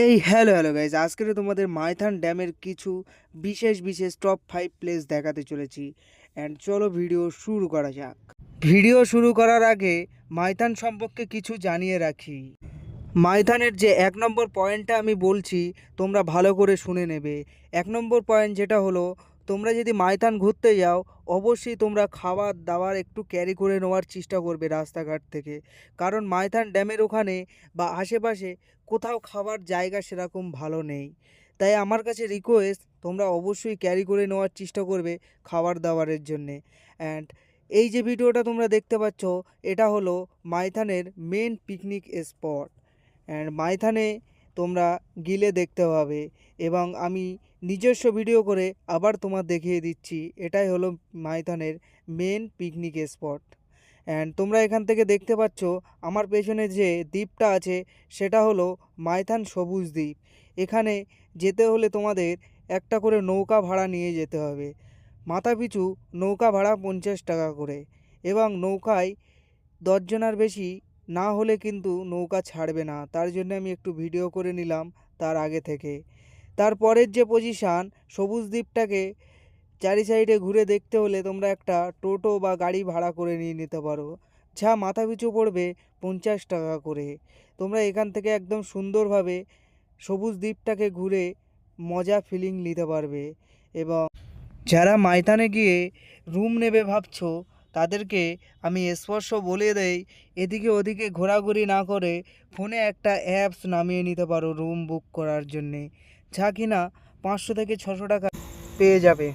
এই hello hello guys আজকের তোমাদের মাইথান ড্যামের কিছু বিশেষ বিশেষ টপ ফাইভ প্লেস দেখাতে চলেছি। অ্যান্ড চলো ভিডিও শুরু করা যাক। ভিডিও শুরু করার আগে মাইথান সম্পর্কে কিছু জানিয়ে রাখি। মাইথানের যে এক নম্বর পয়েন্টটা আমি বলছি, তোমরা ভালো করে শুনে নেবে। এক নম্বর পয়েন্ট যেটা হলো তোমরা যদি মাইথান ঘুরতে যাও, অবশ্যই তোমরা খাবার দাবার একটু ক্যারি করে নেওয়ার চেষ্টা করবে রাস্তাঘাট থেকে। কারণ মাইথান ড্যামের ওখানে বা আশেপাশে কোথাও খাবার জায়গা সেরকম ভালো নেই। তাই আমার কাছে রিকোয়েস্ট তোমরা অবশ্যই ক্যারি করে নেওয়ার চেষ্টা করবে খাবার দাবারের জন্যে। অ্যান্ড এই যে ভিডিওটা তোমরা দেখতে পাচ্ছ, এটা হলো মাইথানের মেন পিকনিক স্পট অ্যান্ড মাইথানে তোমরা গিলে দেখতে পাবে এবং আমি নিজস্ব ভিডিও করে আবার তোমার দেখিয়ে দিচ্ছি। এটাই হলো মাইথানের মেন পিকনিক স্পট অ্যান্ড তোমরা এখান থেকে দেখতে পাচ্ছ, আমার পেছনে যে দ্বীপটা আছে, সেটা হলো মাইথান সবুজ দ্বীপ। এখানে যেতে হলে তোমাদের একটা করে নৌকা ভাড়া নিয়ে যেতে হবে। মাথা পিছু নৌকা ভাড়া পঞ্চাশ টাকা করে। এবং নৌকায় দশজনার বেশি না হলে কিন্তু নৌকা ছাড়বে না। তার জন্য আমি একটু ভিডিও করে নিলাম তার আগে থেকে। তারপরের যে পজিশান সবুজ দ্বীপটাকে চারি সাইডে ঘুরে দেখতে হলে তোমরা একটা টোটো বা গাড়ি ভাড়া করে নিয়ে নিতে পারো। যা মাথা পিছু পড়বে পঞ্চাশ টাকা করে। তোমরা এখান থেকে একদম সুন্দরভাবে সবুজ দ্বীপটাকে ঘুরে মজা ফিলিং নিতে পারবে এবং যারা মাইথানে গিয়ে রুম নেবে ভাবছ, তাদেরকে আমি স্পর্শ বলে দেই, এদিকে ওদিকে ঘোরাঘুরি না করে ফোনে একটা অ্যাপস নামিয়ে নিতে পারো রুম বুক করার জন্যে। যা কিনা পাঁচশো থেকে ছশো টাকা পেয়ে যাবে।